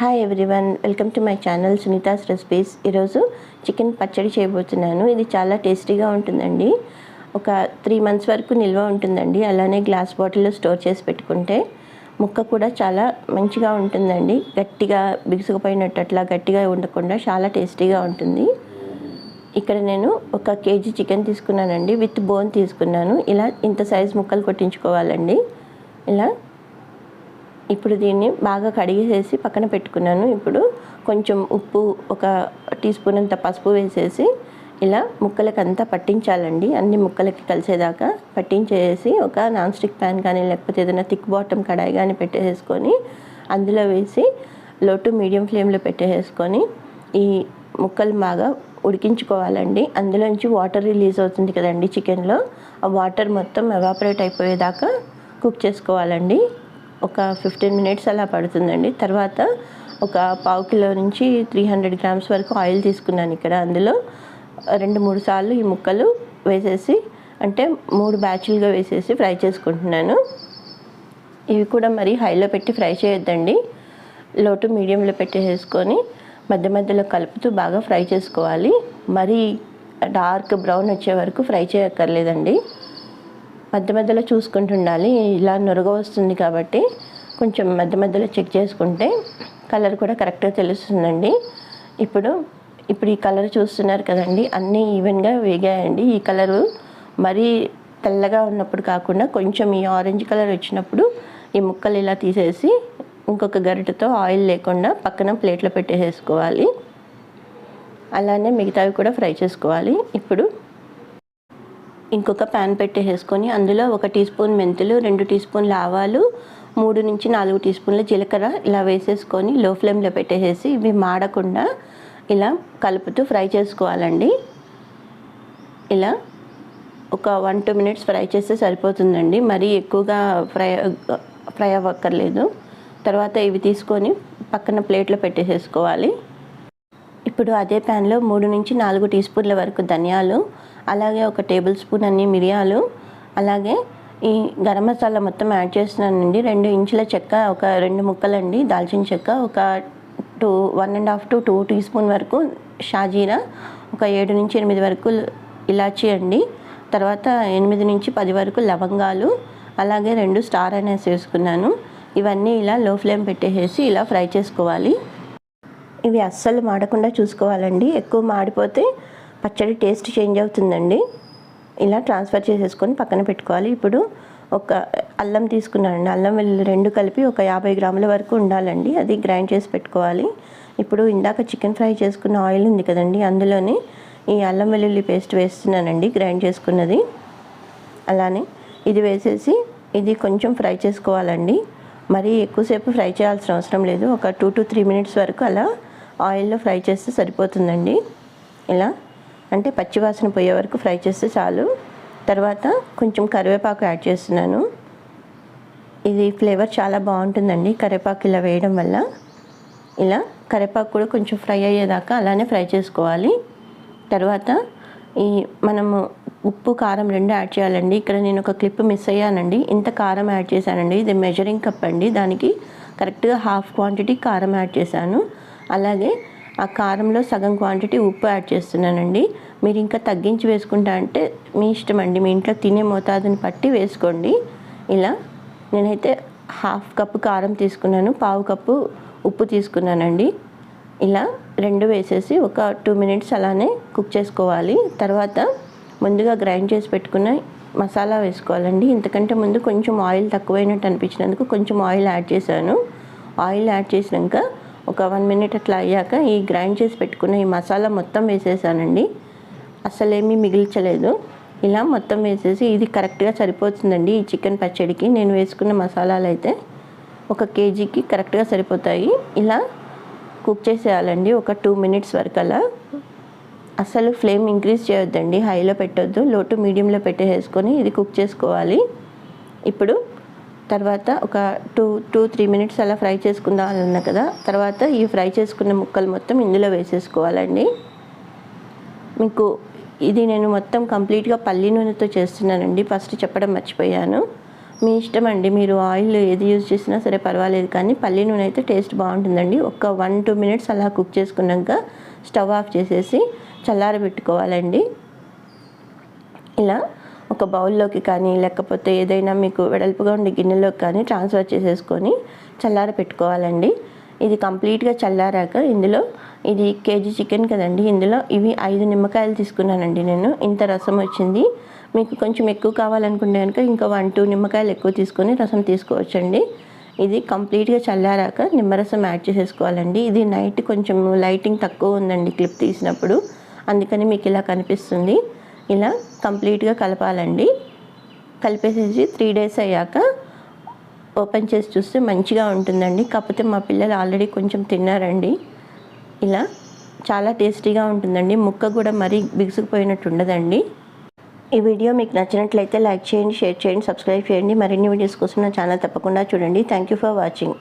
Hi everyone welcome to my channel Sunitha's recipes ఈరోజు chicken పచ్చడి చేయబోతున్నాను. ఇది చాలా టేస్టీగా ఉంటుందండి. ఒక త్రీ మంత్స్ వరకు నిల్వ ఉంటుందండి. అలానే గ్లాస్ బాటిల్లో స్టోర్ చేసి పెట్టుకుంటే ముక్క కూడా చాలా మంచిగా ఉంటుందండి. గట్టిగా బిగుసుకుపోయినట్టు అట్లా గట్టిగా ఉండకుండా చాలా టేస్టీగా ఉంటుంది. ఇక్కడ నేను ఒక కేజీ చికెన్ తీసుకున్నానండి. విత్ బోన్ తీసుకున్నాను. ఇలా ఇంత సైజ్ ముక్కలు కొట్టించుకోవాలండి. ఇలా ఇప్పుడు దీన్ని బాగా కడిగేసేసి పక్కన పెట్టుకున్నాను. ఇప్పుడు కొంచెం ఉప్పు ఒక టీ స్పూన్ అంత పసుపు వేసేసి ఇలా ముక్కలకి అంతా పట్టించాలండి. అన్ని ముక్కలకి కలిసేదాకా పట్టించేసి ఒక నాన్ స్టిక్ ప్యాన్ కానీ లేకపోతే ఏదైనా థిక్ బాటమ్ కడాయి కానీ పెట్టేసుకొని అందులో వేసి లో టు మీడియం ఫ్లేమ్లో పెట్టేసుకొని ఈ ముక్కలు బాగా ఉడికించుకోవాలండి. అందులోంచి వాటర్ రిలీజ్ అవుతుంది కదండి చికెన్లో. ఆ వాటర్ మొత్తం ఎవాపరేట్ అయిపోయేదాకా కుక్ చేసుకోవాలండి. ఒక ఫిఫ్టీన్ మినిట్స్ అలా పడుతుందండి. తర్వాత ఒక పావు కిలో నుంచి త్రీ హండ్రెడ్ గ్రామ్స్ వరకు ఆయిల్ తీసుకున్నాను ఇక్కడ. అందులో రెండు మూడు సార్లు ఈ ముక్కలు వేసేసి అంటే మూడు బ్యాచ్లుగా వేసేసి ఫ్రై చేసుకుంటున్నాను. ఇవి కూడా మరి హైలో పెట్టి ఫ్రై చేయొద్దండి. లో టు మీడియంలో పెట్టేసుకొని మధ్య మధ్యలో కలుపుతూ బాగా ఫ్రై చేసుకోవాలి. మరీ డార్క్ బ్రౌన్ వచ్చే వరకు ఫ్రై చేయక్కర్లేదండి. మధ్య మధ్యలో చూసుకుంటుండాలి. ఇలా నురగ వస్తుంది కాబట్టి కొంచెం మధ్య మధ్యలో చెక్ చేసుకుంటే కలర్ కూడా కరెక్ట్గా తెలుస్తుందండి. ఇప్పుడు ఇప్పుడు ఈ కలర్ చూస్తున్నారు కదండి. అన్నీ ఈవెన్గా వేగాయండి. ఈ కలరు మరీ తెల్లగా ఉన్నప్పుడు కాకుండా కొంచెం ఈ ఆరెంజ్ కలర్ వచ్చినప్పుడు ఈ ముక్కలు ఇలా తీసేసి ఇంకొక గరిటతో ఆయిల్ లేకుండా పక్కన ప్లేట్లో పెట్టేసుకోవాలి అలానే మిగతావి కూడా ఫ్రై చేసుకోవాలి. ఇప్పుడు ఇంకొక ప్యాన్ పెట్టేసుకొని అందులో ఒక టీ స్పూన్ మెంతులు రెండు టీ స్పూన్ల ఆవాలు మూడు నుంచి నాలుగు టీ స్పూన్ల జీలకర్ర ఇలా వేసేసుకొని లో ఫ్లేమ్లో పెట్టేసి ఇవి మాడకుండా ఇలా కలుపుతూ ఫ్రై చేసుకోవాలండి. ఇలా ఒక వన్ టూ మినిట్స్ ఫ్రై చేస్తే సరిపోతుందండి. మరీ ఎక్కువగా ఫ్రై ఫ్రై అవ్వక్కర్లేదు. తర్వాత ఇవి తీసుకొని పక్కన ప్లేట్లో పెట్టేసేసుకోవాలి. ఇప్పుడు అదే ప్యాన్లో మూడు నుంచి నాలుగు టీ స్పూన్ల వరకు ధనియాలు అలాగే ఒక టేబుల్ స్పూన్ అన్ని మిరియాలు అలాగే ఈ గరం మసాలా మొత్తం యాడ్ చేస్తున్నానండి. రెండు ఇంచుల చెక్క ఒక రెండు ముక్కలండి దాల్చిన చెక్క ఒక two one and half to two teaspoon వరకు షాజీరా ఒక ఏడు నుంచి ఎనిమిది వరకు ఇలాచీ అండి. తర్వాత ఎనిమిది నుంచి పది వరకు లవంగాలు అలాగే రెండు స్టార్ అనేసి వేసుకున్నాను. ఇవన్నీ ఇలా లో ఫ్లేమ్ పెట్టేసి ఇలా ఫ్రై చేసుకోవాలి. ఇవి అస్సలు మాడకుండా చూసుకోవాలండి. ఎక్కువ మాడిపోతే పచ్చడి టేస్ట్ చేంజ్ అవుతుందండి. ఇలా ట్రాన్స్ఫర్ చేసేసుకొని పక్కన పెట్టుకోవాలి. ఇప్పుడు ఒక అల్లం తీసుకున్నానండి. అల్లం వెల్లుల్లి రెండు కలిపి ఒక యాభై గ్రాముల వరకు ఉండాలండి. అది గ్రైండ్ చేసి పెట్టుకోవాలి. ఇప్పుడు ఇందాక చికెన్ ఫ్రై చేసుకున్న ఆయిల్ ఉంది కదండి అందులోనే ఈ అల్లం వెల్లుల్లి పేస్ట్ వేస్తున్నానండి గ్రైండ్ చేసుకున్నది. అలానే ఇది వేసేసి ఇది కొంచెం ఫ్రై చేసుకోవాలండి. మరీ ఎక్కువసేపు ఫ్రై చేయాల్సిన అవసరం లేదు. ఒక టూ టు త్రీ మినిట్స్ వరకు అలా ఆయిల్లో ఫ్రై చేస్తే సరిపోతుందండి. ఇలా అంటే పచ్చివాసన పోయే వరకు ఫ్రై చేస్తే చాలు. తర్వాత కొంచెం కరివేపాకు యాడ్ చేస్తున్నాను. ఇది ఫ్లేవర్ చాలా బాగుంటుందండి కరివేపాకు ఇలా వేయడం వల్ల. ఇలా కరివేపాకు కూడా కొంచెం ఫ్రై అయ్యేదాకా అలానే ఫ్రై చేసుకోవాలి. తర్వాత ఈ మనము ఉప్పు కారం రెండు యాడ్ చేయాలండి. ఇక్కడ నేను ఒక క్లిప్ మిస్ అయ్యానండి. ఇంత కారం యాడ్ చేశానండి. ఇది మెజరింగ్ కప్ అండి. దానికి కరెక్ట్గా హాఫ్ క్వాంటిటీ కారం యాడ్ చేశాను. అలాగే ఆ కారంలో సగం క్వాంటిటీ ఉప్పు యాడ్ చేస్తున్నానండి. మీరు ఇంకా తగ్గించి వేసుకుంటా అంటే మీ ఇష్టం అండి. మీ ఇంట్లో తినే మోతాదుని పట్టి వేసుకోండి. ఇలా నేనైతే హాఫ్ కప్పు కారం తీసుకున్నాను. పావు కప్పు ఉప్పు తీసుకున్నానండి. ఇలా రెండు వేసేసి ఒక టూ మినిట్స్ అలానే కుక్ చేసుకోవాలి. తర్వాత ముందుగా గ్రైండ్ చేసి పెట్టుకున్న మసాలా వేసుకోవాలండి. ఇంతకంటే ముందు కొంచెం ఆయిల్ తక్కువైనట్టు అనిపించినందుకు కొంచెం ఆయిల్ యాడ్ చేశాను. ఆయిల్ యాడ్ చేసినాక ఒక వన్ మినిట్ అట్లా అయ్యాక ఈ గ్రైండ్ చేసి పెట్టుకున్న ఈ మసాలా మొత్తం వేసేసానండి. అసలేమీ మిగిల్చలేదు. ఇలా మొత్తం వేసేసి ఇది కరెక్ట్గా సరిపోతుందండి ఈ చికెన్ పచ్చడికి. నేను వేసుకున్న మసాలాలు అయితే ఒక కేజీకి కరెక్ట్గా సరిపోతాయి. ఇలా కుక్ చేసేయాలండి ఒక టూ మినిట్స్ వరకు అలా అసలు ఫ్లేమ్ ఇంక్రీజ్ చేయొద్దండి. హైలో పెట్టొద్దు. లో టు మీడియంలో పెట్టేసుకొని ఇది కుక్ చేసుకోవాలి. ఇప్పుడు తర్వాత ఒక టూ టూ త్రీ మినిట్స్ అలా ఫ్రై చేసుకుందామన్నా కదా తర్వాత ఈ ఫ్రై చేసుకున్న ముక్కలు మొత్తం ఇందులో వేసేసుకోవాలండి. మీకు ఇది నేను మొత్తం కంప్లీట్గా పల్లి నూనెతో చేస్తున్నానండి ఫస్ట్ చెప్పడం మర్చిపోయాను. మీ ఇష్టం అండి మీరు ఆయిల్ ఏది యూజ్ చేసినా సరే పర్వాలేదు కానీ పల్లి నూనె అయితే టేస్ట్ బాగుంటుందండి. ఒక వన్ టూ మినిట్స్ అలా కుక్ చేసుకున్నాక స్టవ్ ఆఫ్ చేసేసి చల్లారబెట్టుకోవాలండి. ఇలా ఒక బౌల్లోకి కానీ లేకపోతే ఏదైనా మీకు వెడల్పుగా ఉండే గిన్నెలోకి కానీ ట్రాన్స్ఫర్ చేసేసుకొని చల్లార పెట్టుకోవాలండి. ఇది కంప్లీట్గా చల్లారాక ఇందులో ఇది కేజీ చికెన్ కదండి ఇందులో ఇవి ఐదు నిమ్మకాయలు తీసుకున్నానండి నేను. ఇంత రసం వచ్చింది. మీకు కొంచెం ఎక్కువ కావాలనుకుంటే కనుక ఇంకా వన్ టూ నిమ్మకాయలు ఎక్కువ తీసుకొని రసం తీసుకోవచ్చండి. ఇది కంప్లీట్గా చల్లారాక నిమ్మరసం యాడ్ చేసేసుకోవాలండి. ఇది నైట్ కొంచెం లైటింగ్ తక్కువ ఉందండి క్లిప్ తీసినప్పుడు. అందుకని మీకు ఇలా కనిపిస్తుంది. ఇలా కంప్లీట్గా కలపాలండి. కలిపేసేసి త్రీ డేస్ అయ్యాక ఓపెన్ చేసి చూస్తే మంచిగా ఉంటుందండి. కాకపోతే మా పిల్లలు ఆల్రెడీ కొంచెం తిన్నారండి. ఇలా చాలా టేస్టీగా ఉంటుందండి. ముక్క కూడా మరీ బిగుసుకుపోయినట్టు ఉండదండి. ఈ వీడియో మీకు నచ్చినట్లయితే లైక్ చేయండి షేర్ చేయండి సబ్స్క్రైబ్ చేయండి. మరిన్ని వీడియోస్ కోసం నా ఛానల్ తప్పకుండా చూడండి. Thank you for watching.